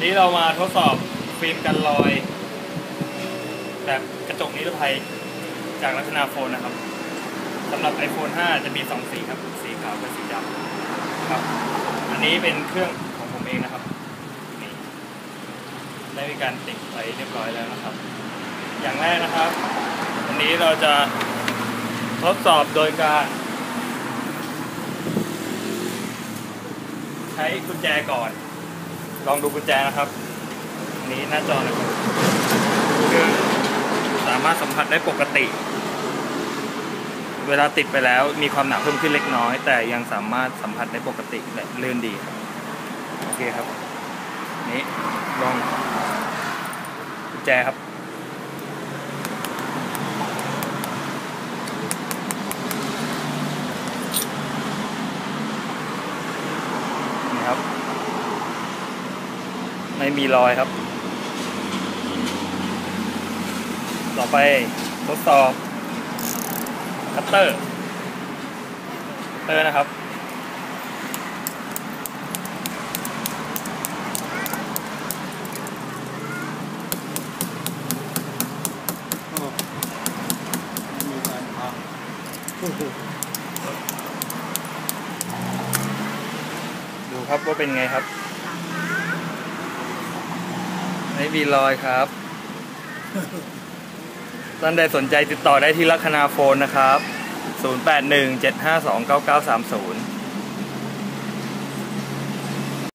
วันนี้เรามาทดสอบฟิล์มกันรอย แบบกระจกนิรภัยจากลักษณะโฟนนะครับสำหรับ iPhone 5 จะมี 2 สีครับ สีขาวกับสีดำครับ อันนี้เป็นเครื่องของผมเองนะครับนี่ได้มีการติดไปเรียบร้อยแล้วนะครับ อย่างแรกนะครับ วันนี้เราจะทดสอบโดยการ ใช้กุญแจก่อน ลองดูกุญแจนะครับ นี้หน้าจอนะครับคือสามารถสัมผัสได้ปกติ เวลาติดไปแล้วมีความหนาเพิ่มขึ้นเล็กน้อย แต่ยังสามารถสัมผัสได้ปกติและลื่นดีครับโอเคครับ นี่ลองกุญแจครับนี่ครับ ไม่มีรอยครับ ต่อไปทดสอบคัตเตอร์คัตเตอร์นะครับมีการพังดูครับว่าเป็นไงครับ ไม่มีรอยครับท่านใดสนใจติดต่อได้ที่ลัคนาโฟนนะครับ 0817529930